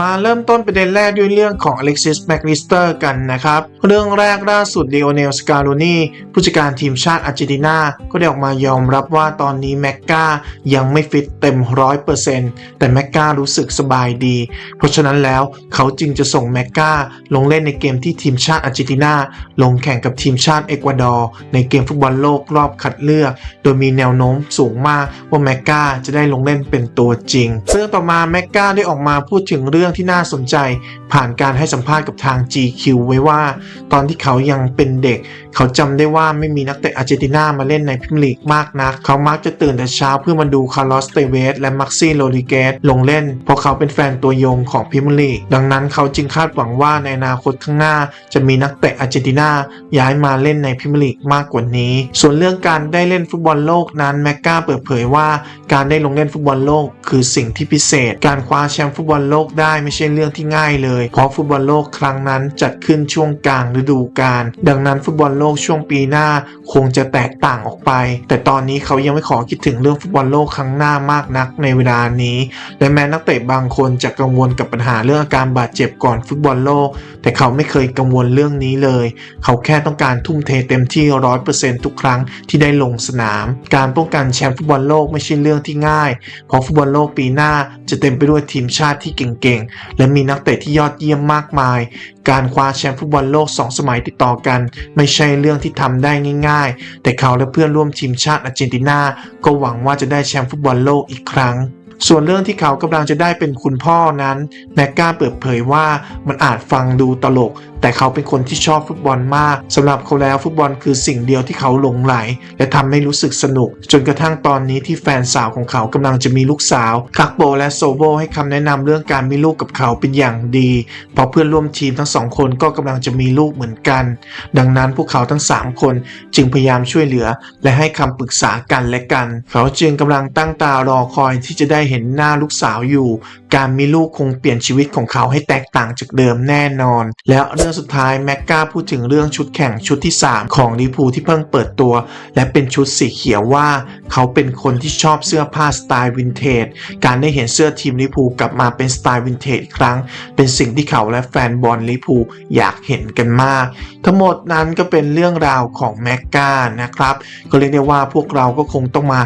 มาเริ่มต้นประเด็นแรกด้วยเรื่องของ Alexis McAllister กันนะครับ เรื่องแรกล่าสุด l ีโอเนลสกา o ูนีผู้จัดการทีมชาติอาร์เจนตินา ก็ได้ออกมายอมรับว่าตอนนี้แมกกายังไม่ฟิตเต็ม 100%แต่แมกการู้สึกสบายดี เพราะฉะนั้นแล้วเขาจึงจะส่งแมกกาลงเล่นในเกมที่ทีมชาติอาร์เจนตินา ลงแข่งกับทีมชาติเอกวาดอร์ในเกมฟุตบอลโลกรอบคัดเลือก โดยมีแนวโน้มสูงมากว่าแมกกาจะได้ลงเล่นเป็นตัวจริงเรื่องต่อมาแมกกาได้ออกมาพูดถึงเรื่องที่น่าสนใจ ผ่านการให้สัมภาษณ์กับทาง GQ ไว้ว่า ตอนที่เขายังเป็นเด็ก เขาจำได้ว่าไม่มีนักเตะอาร์เจนตินามาเล่นในพรีเมียร์ลีกมากนัก เขามักจะตื่นแต่เช้าเพื่อมาดูคาร์ลอสเตเวสและมักซี่โรดิเกสลงเล่น เพราะเขาเป็นแฟนตัวยงของพรีเมียร์ลีกดังนั้นเขาจึงคาดหวังว่าในอนาคตข้างหน้า จะมีนักเตะอาร์เจนตินาย้ายมาเล่นในพรีเมียร์ลีกมากกว่านี้ ส่วนเรื่องการได้เล่นฟุตบอลโลกนั้นแม็กกาเปิดเผยว่า การได้ลงเล่นฟุตบอลโลก คือสิ่งที่พิเศษ การคว้าแชมป์ฟุตบอลโลกได้ไม่ใช่เรื่องที่ง่ายเลย เพราะฟุตบอลโลกครั้งนั้นจัดขึ้นช่วงกลางฤดูกาลดังนั้นฟุตบอลโลกช่วงปีหน้าคงจะแตกต่างออกไป แต่ตอนนี้เขายังไม่ขอคิดถึงเรื่องฟุตบอลโลกครั้งหน้ามากนักในเวลานี้ และแม้นักเตะบางคนจะกังวลกับปัญหาเรื่องอาการบาดเจ็บก่อนฟุตบอลโลก แต่เขาไม่เคยกังวลเรื่องนี้เลย เขาแค่ต้องการทุ่มเทเต็มที่ร้อยเปอร์เซ็นต์ทุกครั้งที่ได้ลงสนาม การป้องกันแชมป์ฟุตบอลโลกไม่ใช่เรื่องที่ง่าย เพราะฟุตบอลโลกปีหน้าจะเต็มไปด้วยทีมชาติที่เก่งและมีนักเตะที่ยอดเยี่ยมมากมาย การคว้าแชมป์ฟุตบอลโลก 2 สมัยติดต่อกัน ไม่ใช่เรื่องที่ทำได้ง่าย ๆ แต่เขาและเพื่อนร่วมทีมชาติอาร์เจนตินา ก็หวังว่าจะได้แชมป์ฟุตบอลโลกอีกครั้งส่วนเรื่องที่เขากำลังจะได้เป็นคุณพ่อนั้น แมกกาเปิดเผยว่ามันอาจฟังดูตลก แต่เขาเป็นคนที่ชอบฟุตบอลมากสำหรับเขาแล้วฟุตบอลคือสิ่งเดียวที่เขาหลงไหล และทำให้รู้สึกสนุก จนกระทั่งตอนนี้ที่แฟนสาวของเขากำลังจะมีลูกสาวคักโบและโซโบให้คำแนะนำเรื่องการมีลูกกับเขาเป็นอย่างดีเพราะเพื่อนร่วมทีมทั้งสองคนก็กำลังจะมีลูกเหมือนกัน ดังนั้นพวกเขาทั้ง 3 คนจึงพยายามช่วยเหลือ และให้คำปรึกษากันและกัน เขาจึงกำลังตั้งตารอคอยที่จะได้เห็นหน้าลูกสาวอยู่ การมีลูกคงเปลี่ยนชีวิตของเขาให้แตกต่างจากเดิมแน่นอน แล้วเรื่องสุดท้ายแม็กกาพูดถึงเรื่องชุดแข่งชุดที่ 3 ของลิพูที่เพิ่งเปิดตัว และเป็นชุดสีเขียวว่า เขาเป็นคนที่ชอบเสื้อผ้าสไตล์วินเทจการได้เห็นเสื้อทีมลิพูกลับมาเป็นสไตล์วินเทจอีกครั้ง เป็นสิ่งที่เขาและแฟนบอลลิพูอยากเห็นกันมาก ทั้งหมดนั้นก็เป็นเรื่องราวของแม็กกานะครับก็เรียกได้ว่าพวกเราก็คงต้องมา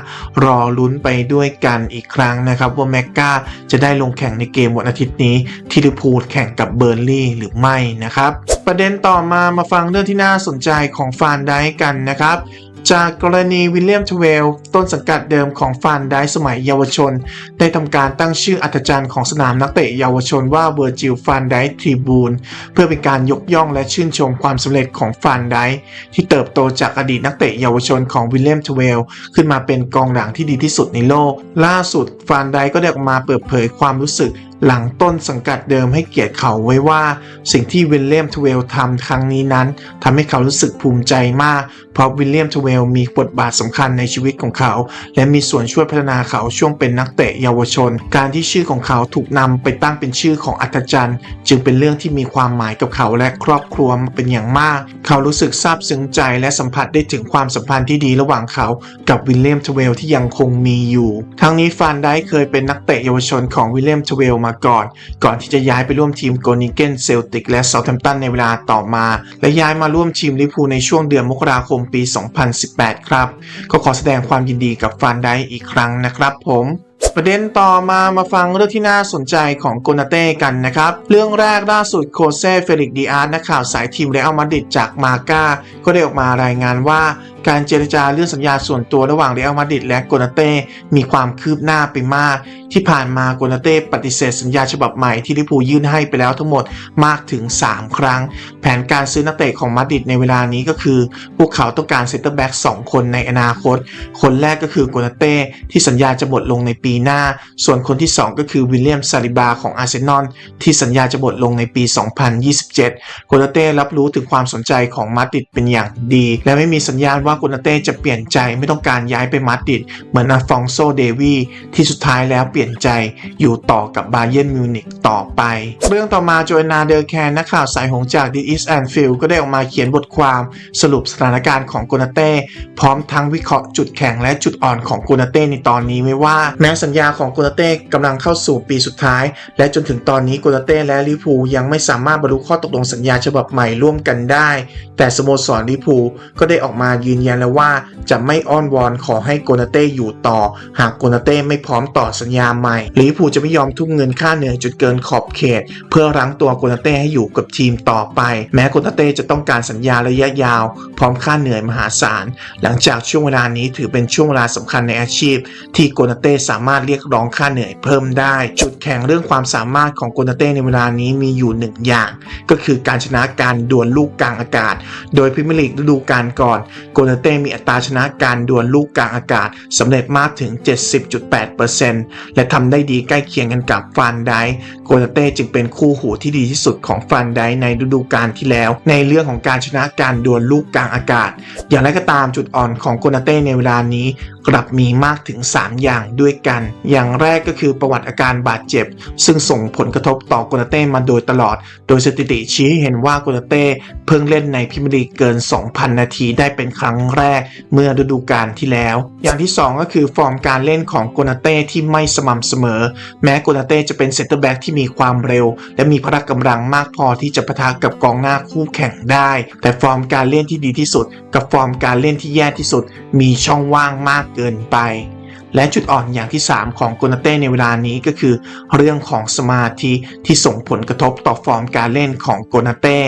รอลุ้นไปด้วยกันอีกครั้งนะครับว่าแม็กกาจะได้ลงแข่งในเกมวันอาทิตย์นี้ที่ลิพูแข่งกับเบอร์ลี่หรือไม่นะครับประเด็นต่อมามาฟังเรื่องที่น่าสนใจของฟานไดกันนะครับ จากกรณีวิลเลียมทเวลต้นสังกัดเดิมของฟานไดสมัยเยาวชน ได้ทำการตั้งชื่ออัศจรรย์ของสนามนักเตะเยาวชนว่าเวอร์จิลฟานไดทริบูนเพื่อเป็นการยกย่องและชื่นชมความสำเร็จของฟานไดที่เติบโตจากอดีตนักเตะเยาวชนของวิลเลียมทเวลขึ้นมาเป็นกองหลังที่ดีที่สุดในโลก ล่าสุดฟานไดก็ได้ออกมาเปิดเผยความรู้สึก หลังต้นสังกัดเดิมให้เกียรติเขาไว้ว่า สิ่งที่วิลเลียมทเวลทำครั้งนี้นั้นทำให้เขารู้สึกภูมิใจมาก เพราะวิลเลียมทเวลมีบทบาทสำคัญในชีวิตของเขา และมีส่วนช่วยพัฒนาเขาช่วงเป็นนักเตะเยาวชน การที่ชื่อของเขาถูกนำไปตั้งเป็นชื่อของอัธจันทร์จึงเป็นเรื่องที่มีความหมายกับเขาและครอบครัวเป็นอย่างมาก เขารู้สึกซาบซึ้งใจและสัมผัสได้ถึงความสัมพันธ์ที่ดีระหว่างเขา กับวิลเลียมทเวลที่ยังคงมีอยู่ ทั้งนี้ฟานได้เคยเป็นนักเตะเยาวชนของวิลเลียมทเวลมาก่อน ก่อนที่จะย้ายไปร่วมทีมโกนิเกนเซลติกและเซาท์แฮมป์ตันในเวลาต่อมา และย้ายมาร่วมทีมลิพูในช่วงเดือนมกราคมปี 2018 ครับ ก็ขอแสดงความยินดีกับฟานได้อีกครั้งนะครับผมประเด็นต่อมามาฟังเรื่องที่น่าสนใจของโกนาเต้กันนะครับ เรื่องแรกล่าสุดโคเซ่เฟลิกดีอาร์นักข่าวสายทีมเรอัลมาดริดจากมาก้าก็ได้ออกมารายงานว่าการเจรจาเรื่องสัญญาส่วนตัวระหว่างเรอัลมาดริดและโกนาเต้มีความคืบหน้าไปมาก ที่ผ่านมาโกนาเต้ปฏิเสธสัญญาฉบับใหม่ที่ลิเวอร์พูยื่นให้ไปแล้วทั้งหมดมากถึง 3 ครั้ง แผนการซื้อนักเตะของมาดริดในเวลานี้ก็คือ พวกเขาต้องการเซนเตอร์แบ็ก2คนในอนาคต คนแรกก็คือโกนาเต้ที่สัญญาจะหมดลงในปีหน้า ส่วนคนที่ 2 ก็คือวิลเลียมซาลิบาของอาร์เซนอลที่สัญญาจะหมดลงในปี 2027 โกนาเต้รับรู้ถึงความสนใจของมาดริดเป็นอย่างดี และไม่มีสัญญาณว่าโกนาเต้จะเปลี่ยนใจไม่ต้องการย้ายไปมาดริดเหมือนอาฟองโซเดวีที่สุดท้ายแล้วเปลี่ยนใจอยู่ต่อกับบาเยิร์นมิวนิกต่อไป เรื่องต่อมาโจนาเดอร์แคนนักข่าวสายหงจากดิสแอนฟิลก็ได้ออกมาเขียนบทความสรุปสถานการณ์ของโกนาเต้พร้อมทั้งวิเคราะห์จุดแข็งและจุดอ่อนของโกนาเต้ในตอนนี้ไว้ว่าแม้สัญญาของโกนาเต้กำลังเข้าสู่ปีสุดท้าย และจนถึงตอนนี้โกนาเต้และลิพูยังไม่สามารถบรรลุข้อตกลงสัญญาฉบับใหม่ร่วมกันได้ แต่สโมสรลิเวอร์พูก็ได้ออกมายืนยันแล้วว่าจะไม่อ้อนวอนขอให้โกนาเต้อยู่ต่อ หากโกนาเต้ไม่พร้อมต่อสัญญาใหม่ลิเวอร์พูลจะไม่ยอมทุ่มเงินค่าเหนื่อยจนเกินขอบเขต เพื่อรั้งตัวโกนาเต้ให้อยู่กับทีมต่อไป แม้โกนาเต้จะต้องการสัญญาระยะยาว พร้อมค่าเหนื่อยมหาศาล หลังจากช่วงเวลานี้ถือเป็นช่วงเวลาสำคัญในอาชีพ ที่โกนาเต้สามารถเรียกร้องค่าเหนื่อยเพิ่มได้ จุดแข็งเรื่องความสามารถของโกนาเต้ในเวลานี้มีอยู่หนึ่งอย่าง ก็คือการชนะการดวลลูกกลางอากาศ โดยพรีเมียร์ลีกฤดูกาลก่อนโกนาเต้มีอัตราชนะการดวลลูกกลางอากาศสำเร็จมากถึง 70.8%และทำได้ดีใกล้เคียงกันกับฟานไดโกนาเต้จึงเป็นคู่หูที่ดีที่สุดของฟานไดในฤดูกาลที่แล้ว ในเรื่องของการชนะการดวลลูกกลางอากาศ อย่างไรก็ตามจุดอ่อนของโกนาเต้ในเวลานี้กลับมีมากถึง 3 อย่างด้วยกัน อย่างแรกก็คือประวัติอาการบาดเจ็บ ซึ่งส่งผลกระทบต่อโกนาเต้มาโดยตลอด โดยสถิติชี้ให้เห็นว่าโกนาเต้เพิ่งเล่นในพรีเมียร์ลีกเกิน 2,000 นาทีได้เป็นครั้งแรกเมื่อฤดูกาลที่แล้ว อย่างที่ 2 ก็คือฟอร์มการเล่นของโกนาเต้ที่ไม่สม่ำเสมอ แม้โกนาเต้จะเป็นเซนเตอร์แบ็กที่มีความเร็ว และมีพละกำลังมากพอที่จะปะทะกับกองหน้าคู่แข่งได้ แต่ฟอร์มการเล่นที่ดีที่สุด กับฟอร์มการเล่นที่แย่ที่สุด มีช่องว่างมากเกินไป และจุดอ่อนอย่างที่ 3 ของโกนาเต้ในเวลานี้ก็คือ เรื่องของสมาธิที่ส่งผลกระทบต่อฟอร์มการเล่นของโกนาเต้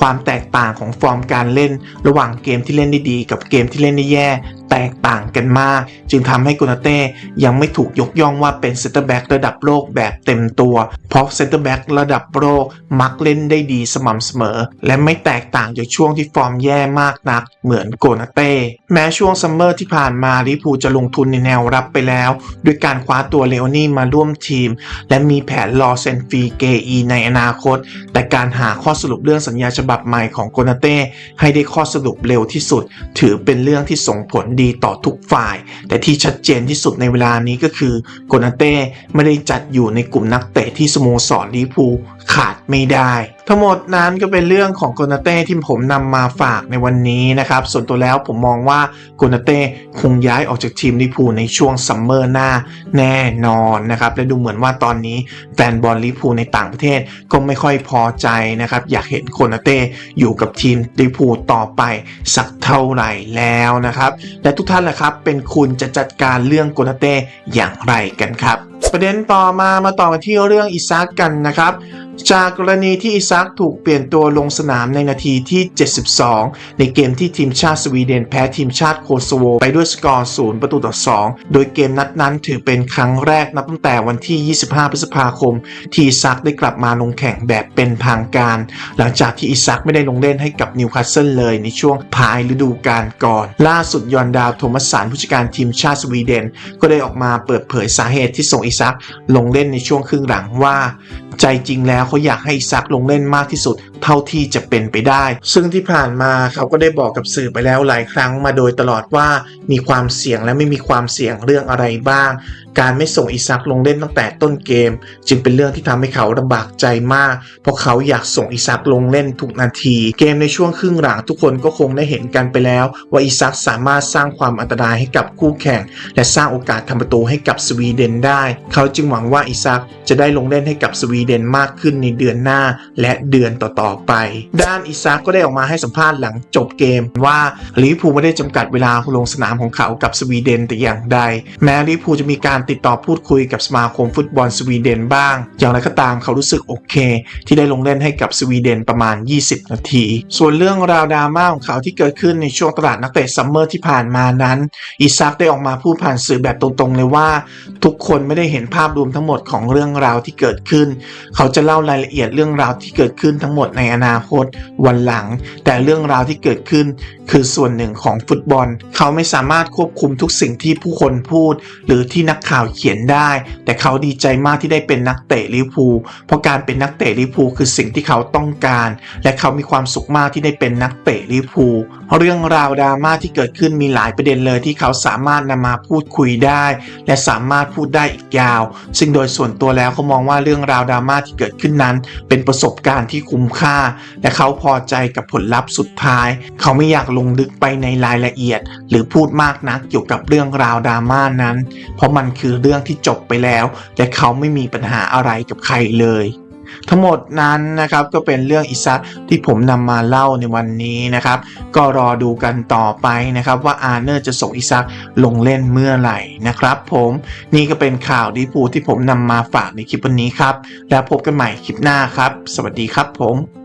ความแตกต่างของฟอร์มการเล่น ระหว่างเกมที่เล่นได้ดีกับเกมที่เล่นได้แย่ แตกต่างกันมาก จึงทำให้โกนาเต้ยังไม่ถูกยกย่องว่าเป็นเซนเตอร์แบ็กระดับโลกแบบเต็มตัว เพราะเซนเตอร์แบ็กระดับโลกมักเล่นได้ดีสม่ำเสมอ และไม่แตกต่างจากช่วงที่ฟอร์มแย่มากนัก เหมือนโกนาเต้แม้ช่วงซัมเมอร์ที่ผ่านมาลิพูจะลงทุนในแนวรับไปแล้ว ด้วยการคว้าตัวเลโอนี่มาร่วมทีม และมีแผนรอเซนฟีเกอีในอนาคต แต่การหาข้อสรุปเรื่องสัญญาฉบับใหม่ของโกนาเต้ให้ได้ข้อสรุปเร็วที่สุด ถือเป็นเรื่องที่ส่งผลดีต่อทุกฝ่าย แต่ที่ชัดเจนที่สุดในเวลานี้ก็คือโกนาเต้ไม่ได้จัดอยู่ในกลุ่มนักเตะที่สโมสรลิเวอร์พูขาดไม่ได้ ทั้งหมดนั้นก็เป็นเรื่องของโกนาเต้ที่ผมนำมาฝากในวันนี้นะครับ ส่วนตัวแล้วผมมองว่าโกนาเต้คงย้ายออกจากทีมลิพูในช่วงซัมเมอร์หน้าแน่นอนนะครับ และดูเหมือนว่าตอนนี้แฟนบอลลิพูในต่างประเทศก็ไม่ค่อยพอใจนะครับ อยากเห็นโกนาเต้อยู่กับทีมลิพูต่อไปสักเท่าไหร่แล้วนะครับ และทุกท่านล่ะครับเป็นคุณจะจัดการเรื่องโกนาเต้อย่างไรกันครับ ประเด็นต่อมามาต่อกันที่เรื่องอิซักกันนะครับจากกรณีที่อิซักถูกเปลี่ยนตัวลงสนามในนาทีที่ 72 ในเกมที่ทีมชาติสวีเดนแพ้ทีมชาติโคโซโว ไปด้วยสกอร์ 0 ประตูต่อ 2 โดยเกมนัดนั้นถือเป็นครั้งแรกนับตั้งแต่วันที่ 25 พฤษภาคม ที่อิซักได้กลับมาลงแข่งแบบเป็นทางการ หลังจากที่อิซักไม่ได้ลงเล่นให้กับนิวคาสเซิลเลยในช่วงปลายฤดูกาลก่อน ล่าสุดยอนดาวโทมัสสันผู้จัดการทีมชาติสวีเดน ก็ได้ออกมาเปิดเผยสาเหตุที่ส่งอิซักลงเล่นในช่วงครึ่งหลังว่า ใจจริงแล้วเขาอยากให้อิซักลงเล่นมากที่สุด เท่าที่จะเป็นไปได้ ซึ่งที่ผ่านมาเขาก็ได้บอกกับสื่อไปแล้วหลายครั้งมาโดยตลอดว่ามีความเสี่ยงและไม่มีความเสี่ยงเรื่องอะไรบ้าง การไม่ส่งอิซักลงเล่นตั้งแต่ต้นเกม จึงเป็นเรื่องที่ทำให้เขาลำบากใจมาก เพราะเขาอยากส่งอิซักลงเล่นทุกนาที เกมในช่วงครึ่งหลังทุกคนก็คงได้เห็นกันไปแล้ว ว่าอิซักสามารถสร้างความอันตรายให้กับคู่แข่ง และสร้างโอกาสทำประตูให้กับสวีเดนได้ เขาจึงหวังว่าอิซักจะได้ลงเล่นให้กับสวีเดนมากขึ้นในเดือนหน้า และเดือนต่อๆไป ด้านอิซักก็ได้ออกมาให้สัมภาษณ์หลังจบเกมว่าลิเวอร์พูลไม่ได้จำกัดเวลาลงสนามของเขากับสวีเดนแต่อย่างใด แม้ลิเวอร์พูลจะมีการติดต่อพูดคุยกับสมาคมฟุตบอลสวีเดนบ้าง อย่างไรก็ตามเขารู้สึกโอเค ที่ได้ลงเล่นให้กับสวีเดนประมาณ 20 นาที ส่วนเรื่องราวดราม่าของเขาที่เกิดขึ้นในช่วงตลาดนักเตะซัมเมอร์ที่ผ่านมานั้น อิซักได้ออกมาพูดผ่านสื่อแบบตรงๆ เลยว่า ทุกคนไม่ได้เห็นภาพรวมทั้งหมดของเรื่องราวที่เกิดขึ้น เขาจะเล่ารายละเอียดเรื่องราวที่เกิดขึ้นทั้งหมดในในอนาคตวันหลัง แต่เรื่องราวที่เกิดขึ้น คือส่วนหนึ่งของฟุตบอล เขาไม่สามารถควบคุมทุกสิ่งที่ผู้คนพูด หรือที่นักข่าวเขียนได้ แต่เขาดีใจมากที่ได้เป็นนักเตะลิเวอร์พูลเพราะการเป็นนักเตะลิเวอร์พูลคือสิ่งที่เขาต้องการ และเขามีความสุขมากที่ได้เป็นนักเตะลิเวอร์พูลเรื่องราวดราม่าที่เกิดขึ้นมีหลายประเด็นเลยที่เขาสามารถนำมาพูดคุยได้ และสามารถพูดได้อีกยาว ซึ่งโดยส่วนตัวแล้วเขามองว่าเรื่องราวดราม่าที่เกิดขึ้นนั้น เป็นประสบการณ์ที่คุ้มค่า และเขาพอใจกับผลลัพธ์สุดท้าย เขาไม่อยากลงลึกไปในรายละเอียด หรือพูดมากนักเกี่ยวกับเรื่องราวดราม่านั้น เพราะมันคือเรื่องที่จบไปแล้ว และเขาไม่มีปัญหาอะไรกับใครเลย ทั้งหมดนั้นนะครับก็เป็นเรื่องอิซักที่ผมนำมาเล่าในวันนี้นะครับ ก็รอดูกันต่อไปนะครับ ว่าอาร์เนอร์จะส่งอิซักลงเล่นเมื่อไหร่นะครับ ผมนี่ก็เป็นข่าวดีพูที่ผมนำมาฝากในคลิปวันนี้ครับ แล้วพบกันใหม่คลิปหน้าครับ สวัสดีครับผม